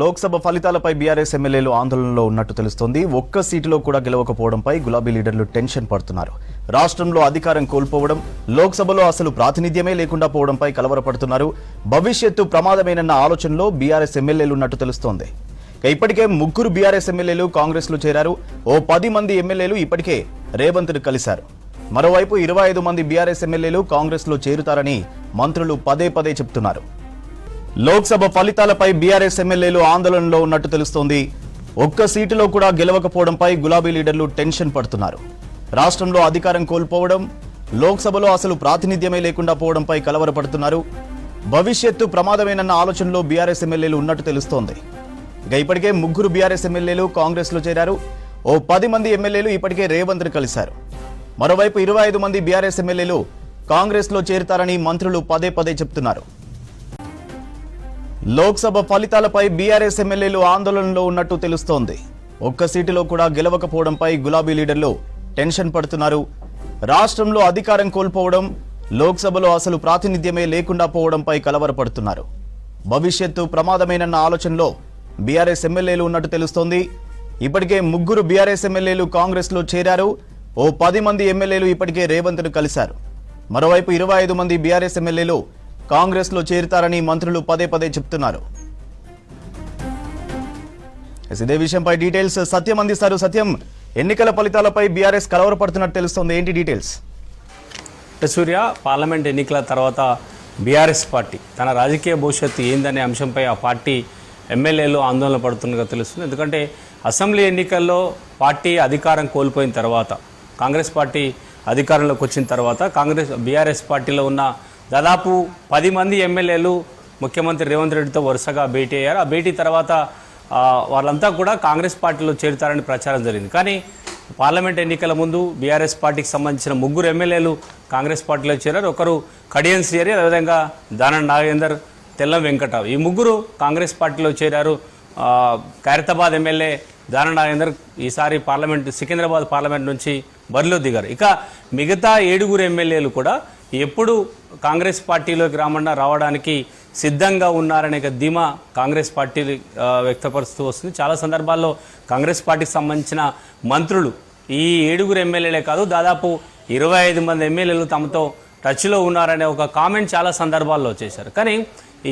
లోక్సభ ఫలితాలపై బీఆర్ఎస్ ఎమ్మెల్యేలు ఆందోళనలో ఉన్నట్టు తెలుస్తోంది. ఒక్క సీటులో కూడా గెలవకపోవడంపై గులాబీ లీడర్లు టెన్షన్ పడుతున్నారు. రాష్ట్రంలో అధికారం కోల్పోవడం లోక్సభలో అసలు ప్రాతినిధ్యమే లేకుండా పోవడంపై కలవరపడుతున్నారు. భవిష్యత్తు ప్రమాదమేనన్న ఆలోచనలో బీఆర్ఎస్ ఎమ్మెల్యేలు ఉన్నట్టు తెలుస్తోంది. ఇప్పటికే ముగ్గురు బీఆర్ఎస్ ఎమ్మెల్యేలు కాంగ్రెస్లో చేరారు. ఓ పది మంది ఎమ్మెల్యేలు ఇప్పటికే రేవంత్ను కలిశారు. మరోవైపు ఇరవై ఐదు మంది బీఆర్ఎస్ ఎమ్మెల్యేలు కాంగ్రెస్లో చేరుతారని మంత్రులు పదే పదే చెప్తున్నారు. లోక్సభ ఫలితాలపై బీఆర్ఎస్ ఎమ్మెల్యేలు ఆందోళనలో ఉన్నట్టు తెలుస్తోంది. ఒక్క సీటులో కూడా గెలవకపోవడంపై గులాబీ లీడర్లు టెన్షన్ పడుతున్నారు. రాష్ట్రంలో అధికారం కోల్పోవడం లోక్సభలో అసలు ప్రాతినిధ్యమే లేకుండా పోవడంపై కలవరపడుతున్నారు. భవిష్యత్తు ప్రమాదమేనన్న ఆలోచనలో బీఆర్ఎస్ ఎమ్మెల్యేలు ఉన్నట్టు తెలుస్తోంది. ఇక ఇప్పటికే ముగ్గురు బీఆర్ఎస్ ఎమ్మెల్యేలు కాంగ్రెస్లో చేరారు. ఓ పది మంది ఎమ్మెల్యేలు ఇప్పటికే రేవంత్ను కలిశారు. మరోవైపు ఇరవై ఐదు మంది బీఆర్ఎస్ ఎమ్మెల్యేలు కాంగ్రెస్లో చేరుతారని మంత్రులు పదే పదే చెప్తున్నారు. లోక్సభ ఫలితాలపై బీఆర్ఎస్ ఎమ్మెల్యేలు ఆందోళనలో ఉన్నట్టు తెలుస్తోంది. ఒక్క సీటులో కూడా గెలవకపోవడంపై గులాబీ లీడర్లు టెన్షన్ పడుతున్నారు. రాష్ట్రంలో అధికారం కోల్పోవడం లోక్సభలో అసలు ప్రాతినిధ్యమే లేకుండా పోవడంపై కలవరపడుతున్నారు. భవిష్యత్తు ప్రమాదమేనన్న ఆలోచనలో బీఆర్ఎస్ ఎమ్మెల్యేలు ఉన్నట్టు తెలుస్తోంది. ఇప్పటికే ముగ్గురు బీఆర్ఎస్ ఎమ్మెల్యేలు కాంగ్రెస్లో చేరారు. ఓ పది మంది ఎమ్మెల్యేలు ఇప్పటికే రేవంత్ను కలిశారు. మరోవైపు ఇరవై ఐదు మంది బీఆర్ఎస్ ఎమ్మెల్యేలు కాంగ్రెస్లో చేరుతారని మంత్రులు పదే పదే చెప్తున్నారు. ఇదే విషయంపై డీటెయిల్స్ సత్యం అందిస్తారు. సత్యం ఎన్నికల ఫలితాలపై బీఆర్ఎస్ కలవరపడుతున్నట్టు తెలుస్తుంది. ఏంటి డీటెయిల్స్? సూర్య పార్లమెంట్ ఎన్నికల తర్వాత బీఆర్ఎస్ పార్టీ తన రాజకీయ భవిష్యత్తు ఏందనే అంశంపై ఆ పార్టీ ఎమ్మెల్యేలు ఆందోళన పడుతున్నట్టుగా తెలుస్తుంది. ఎందుకంటే అసెంబ్లీ ఎన్నికల్లో పార్టీ అధికారం కోల్పోయిన తర్వాత కాంగ్రెస్ పార్టీ అధికారంలోకి వచ్చిన తర్వాత కాంగ్రెస్ బీఆర్ఎస్ పార్టీలో ఉన్న దాదాపు పది మంది ఎమ్మెల్యేలు ముఖ్యమంత్రి రేవంత్ రెడ్డితో వరుసగా భేటీ అయ్యారు. ఆ భేటీ తర్వాత వాళ్ళంతా కూడా కాంగ్రెస్ పార్టీలో చేరుతారని ప్రచారం జరిగింది. కానీ పార్లమెంట్ ఎన్నికల ముందు బీఆర్ఎస్ పార్టీకి సంబంధించిన ముగ్గురు ఎమ్మెల్యేలు కాంగ్రెస్ పార్టీలో చేరారు. ఒకరు కడియన్ శ్రీహరి అదేవిధంగా దానం నాగేందర్ తెల్లం వెంకటరావు. ఈ ముగ్గురు కాంగ్రెస్ పార్టీలో చేరారు. ఖైరతాబాద్ ఎమ్మెల్యే దాన నాగేందర్ ఈసారి పార్లమెంట్ సికింద్రాబాద్ పార్లమెంట్ నుంచి బరిలో దిగారు. ఇక మిగతా ఏడుగురు ఎమ్మెల్యేలు కూడా ఎప్పుడు కాంగ్రెస్ పార్టీలోకి రామన్నా రావడానికి సిద్ధంగా ఉన్నారనే ఒక ధీమా కాంగ్రెస్ పార్టీ వ్యక్తపరుస్తూ వస్తుంది. చాలా సందర్భాల్లో కాంగ్రెస్ పార్టీకి సంబంధించిన మంత్రులు ఈ ఏడుగురు ఎమ్మెల్యేలే కాదు దాదాపు ఇరవై ఐదు మంది ఎమ్మెల్యేలు తమతో టచ్లో ఉన్నారనే ఒక కామెంట్ చాలా సందర్భాల్లో చేశారు. కానీ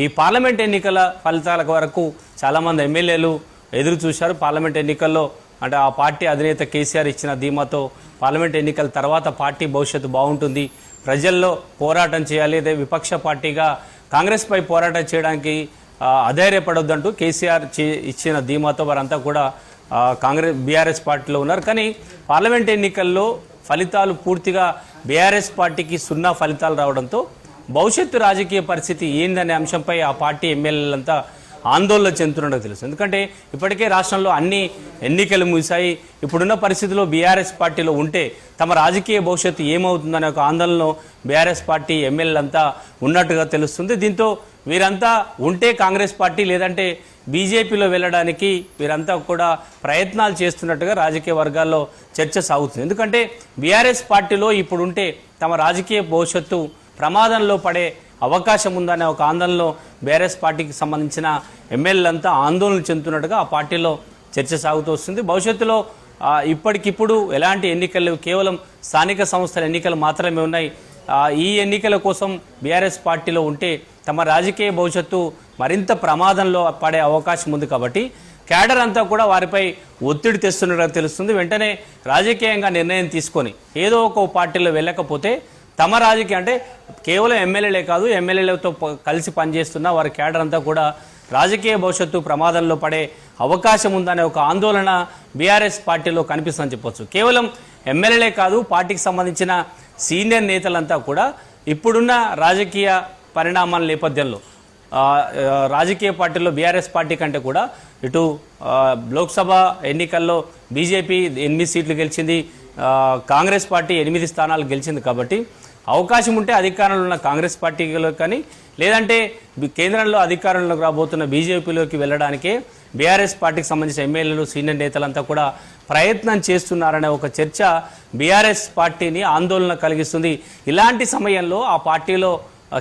ఈ పార్లమెంట్ ఎన్నికల ఫలితాల వరకు చాలామంది ఎమ్మెల్యేలు ఎదురు చూశారు. పార్లమెంట్ ఎన్నికల్లో అంటే ఆ పార్టీ అధినేత కేసీఆర్ ఇచ్చిన ధీమాతో పార్లమెంట్ ఎన్నికల తర్వాత పార్టీ భవిష్యత్తు బాగుంటుంది ప్రజల్లో పోరాటం చేయాలి అదే విపక్ష పార్టీగా కాంగ్రెస్పై పోరాటం చేయడానికి ఆ, అధైర్యపడొద్దంటూ కేసీఆర్ ఇచ్చిన ధీమాతో వారంతా కూడా కాంగ్రెస్ బీఆర్ఎస్ పార్టీలో ఉన్నారు. కానీ పార్లమెంట్ ఎన్నికల్లో ఫలితాలు పూర్తిగా బీఆర్ఎస్ పార్టీకి సున్నా ఫలితాలు రావడంతో భవిష్యత్తు రాజకీయ పరిస్థితి ఏందనే అంశంపై ఆ పార్టీ ఎమ్మెల్యేలంతా ఆందోళన చెందుతున్నట్టు తెలుసు. ఎందుకంటే ఇప్పటికే రాష్ట్రంలో అన్ని ఎన్నికలు ముగిశాయి. ఇప్పుడున్న పరిస్థితిలో బీఆర్ఎస్ పార్టీలో ఉంటే తమ రాజకీయ భవిష్యత్తు ఏమవుతుందనే ఒక ఆందోళనలో బీఆర్ఎస్ పార్టీ ఎమ్మెల్యేలంతా ఉన్నట్టుగా తెలుస్తుంది. దీంతో వీరంతా ఉంటే కాంగ్రెస్ పార్టీ లేదంటే బీజేపీలో వెళ్ళడానికి వీరంతా కూడా ప్రయత్నాలు చేస్తున్నట్టుగా రాజకీయ వర్గాల్లో చర్చ సాగుతుంది. ఎందుకంటే బీఆర్ఎస్ పార్టీలో ఇప్పుడు ఉంటే తమ రాజకీయ భవిష్యత్తు ప్రమాదంలో పడే అవకాశం ఉందనే ఒక ఆందోళనలో బీఆర్ఎస్ పార్టీకి సంబంధించిన ఎమ్మెల్యేలంతా ఆందోళన చెందుతున్నట్టుగా ఆ పార్టీలో చర్చ సాగుతూ వస్తుంది. భవిష్యత్తులో ఇప్పటికిప్పుడు ఎలాంటి ఎన్నికలు కేవలం స్థానిక సంస్థల ఎన్నికలు మాత్రమే ఉన్నాయి. ఈ ఎన్నికల కోసం బీఆర్ఎస్ పార్టీలో ఉంటే తమ రాజకీయ భవిష్యత్తు మరింత ప్రమాదంలో పడే అవకాశం ఉంది కాబట్టి క్యాడర్ అంతా కూడా వారిపై ఒత్తిడి తెస్తున్నట్టుగా తెలుస్తుంది. వెంటనే రాజకీయంగా నిర్ణయం తీసుకొని ఏదో ఒక పార్టీలో వెళ్ళకపోతే తమ రాజకీయ అంటే కేవలం ఎమ్మెల్యేలే కాదు ఎమ్మెల్యేలతో కలిసి పనిచేస్తున్న వారి క్యాడర్ అంతా కూడా రాజకీయ భవిష్యత్తు ప్రమాదంలో పడే అవకాశం ఉందనే ఒక ఆందోళన బీఆర్ఎస్ పార్టీలో కనిపిస్తుందని చెప్పొచ్చు. కేవలం ఎమ్మెల్యేలే కాదు పార్టీకి సంబంధించిన సీనియర్ నేతలంతా కూడా ఇప్పుడున్న రాజకీయ పరిణామాల నేపథ్యంలో రాజకీయ పార్టీలో బీఆర్ఎస్ పార్టీ కంటే కూడా ఇటు లోక్సభ ఎన్నికల్లో బీజేపీ ఎనిమిది సీట్లు గెలిచింది కాంగ్రెస్ పార్టీ ఎనిమిది స్థానాలు గెలిచింది కాబట్టి అవకాశం ఉంటే అధికారంలో ఉన్న కాంగ్రెస్ పార్టీలో కానీ లేదంటే కేంద్రంలో అధికారంలోకి రాబోతున్న బీజేపీలోకి వెళ్ళడానికే బీఆర్ఎస్ పార్టీకి సంబంధించిన ఎమ్మెల్యేలు సీనియర్ నేతలంతా కూడా ప్రయత్నం చేస్తున్నారనే ఒక చర్చ బీఆర్ఎస్ పార్టీని ఆందోళన కలిగిస్తుంది. ఇలాంటి సమయంలో ఆ పార్టీలో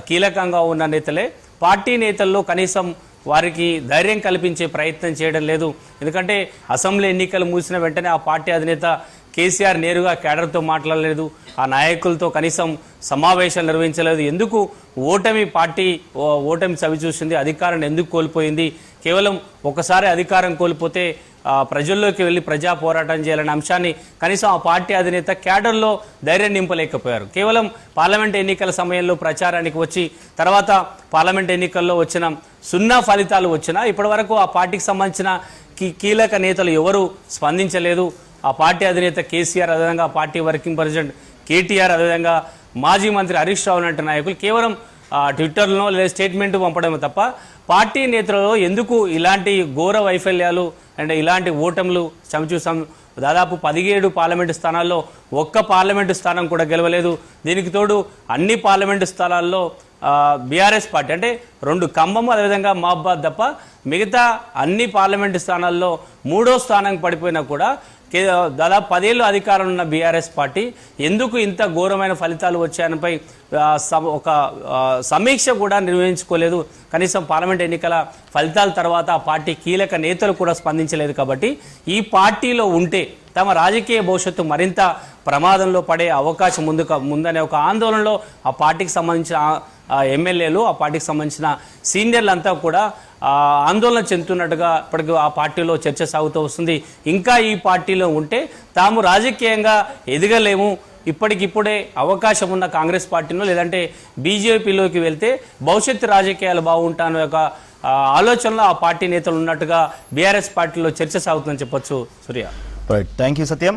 కీలకంగా ఉన్న నేతలే పార్టీ నేతల్లో కనీసం వారికి ధైర్యం కల్పించే ప్రయత్నం చేయడం లేదు. ఎందుకంటే అసెంబ్లీ ఎన్నికలు ముగిసిన వెంటనే ఆ పార్టీ అధినేత కేసీఆర్ నేరుగా కేడర్తో మాట్లాడలేదు ఆ నాయకులతో కనీసం సమావేశాలు నిర్వహించలేదు. ఎందుకు ఓటమి పార్టీ ఓ- ఓటమి చవి చూసింది అధికారాన్ని ఎందుకు కోల్పోయింది? కేవలం ఒకసారి అధికారం కోల్పోతే ప్రజల్లోకి వెళ్ళి ప్రజా పోరాటం చేయాలనే అంశాన్ని కనీసం ఆ పార్టీ అధినేత క్యాడర్లో ధైర్యం నింపలేకపోయారు. కేవలం పార్లమెంట్ ఎన్నికల సమయంలో ప్రచారానికి వచ్చి తర్వాత పార్లమెంట్ ఎన్నికల్లో వచ్చిన సున్నా ఫలితాలు వచ్చినా ఇప్పటివరకు ఆ పార్టీకి సంబంధించిన కీ- కీలక నేతలు ఎవరు స్పందించలేదు. ఆ పార్టీ అధినేత కేసీఆర్ అదేవిధంగా పార్టీ వర్కింగ్ ప్రెసిడెంట్ కేటీఆర్ అదేవిధంగా మాజీ మంత్రి హరీష్ రావు లాంటి నాయకులు కేవలం ట్విట్టర్లో లేదా స్టేట్మెంట్ పంపడమే తప్ప పార్టీ నేతలలో ఎందుకు ఇలాంటి ఘోర వైఫల్యాలు అండ్ ఇలాంటి ఓటములు చవిచూసాం దాదాపు పదిహేడు పార్లమెంటు స్థానాల్లో ఒక్క పార్లమెంటు స్థానం కూడా గెలవలేదు. దీనికి తోడు అన్ని పార్లమెంటు స్థానాల్లో బీఆర్ఎస్ పార్టీ అంటే రెండు ఖమ్మము అదేవిధంగా మహబాద్ తప్ప మిగతా అన్ని పార్లమెంటు స్థానాల్లో మూడో స్థానం పడిపోయినా కూడా దాదాపు పదేళ్ళు అధికారం ఉన్న బీఆర్ఎస్ పార్టీ ఎందుకు ఇంత ఘోరమైన ఫలితాలు వచ్చాయనిపై ఒక సమీక్ష కూడా నిర్వహించుకోలేదు. కనీసం పార్లమెంట్ ఎన్నికల ఫలితాల తర్వాత ఆ పార్టీ కీలక నేతలు కూడా స్పందించలేదు కాబట్టి ఈ పార్టీలో ఉంటే తమ రాజకీయ భవిష్యత్తు మరింత ప్రమాదంలో పడే అవకాశం ముందు ముందనే ఒక ఆందోళనలో ఆ పార్టీకి సంబంధించిన ఎమ్మెల్యేలు ఆ పార్టీకి సంబంధించిన సీనియర్లంతా కూడా ఆందోళన చెందుతున్నట్టుగా ఇప్పటికి ఆ పార్టీలో చర్చ సాగుతూ వస్తుంది. ఇంకా ఈ పార్టీలో ఉంటే తాము రాజకీయంగా ఎదగలేము. ఇప్పటికిప్పుడే అవకాశం ఉన్న కాంగ్రెస్ పార్టీలో లేదంటే బీజేపీలోకి వెళ్తే భవిష్యత్తు రాజకీయాలు బాగుంటాను ఒక ఆలోచనలో ఆ పార్టీ నేతలు ఉన్నట్టుగా బీఆర్ఎస్ పార్టీలో చర్చ సాగుతుందని చెప్పొచ్చు Surya. Right thank you Satyam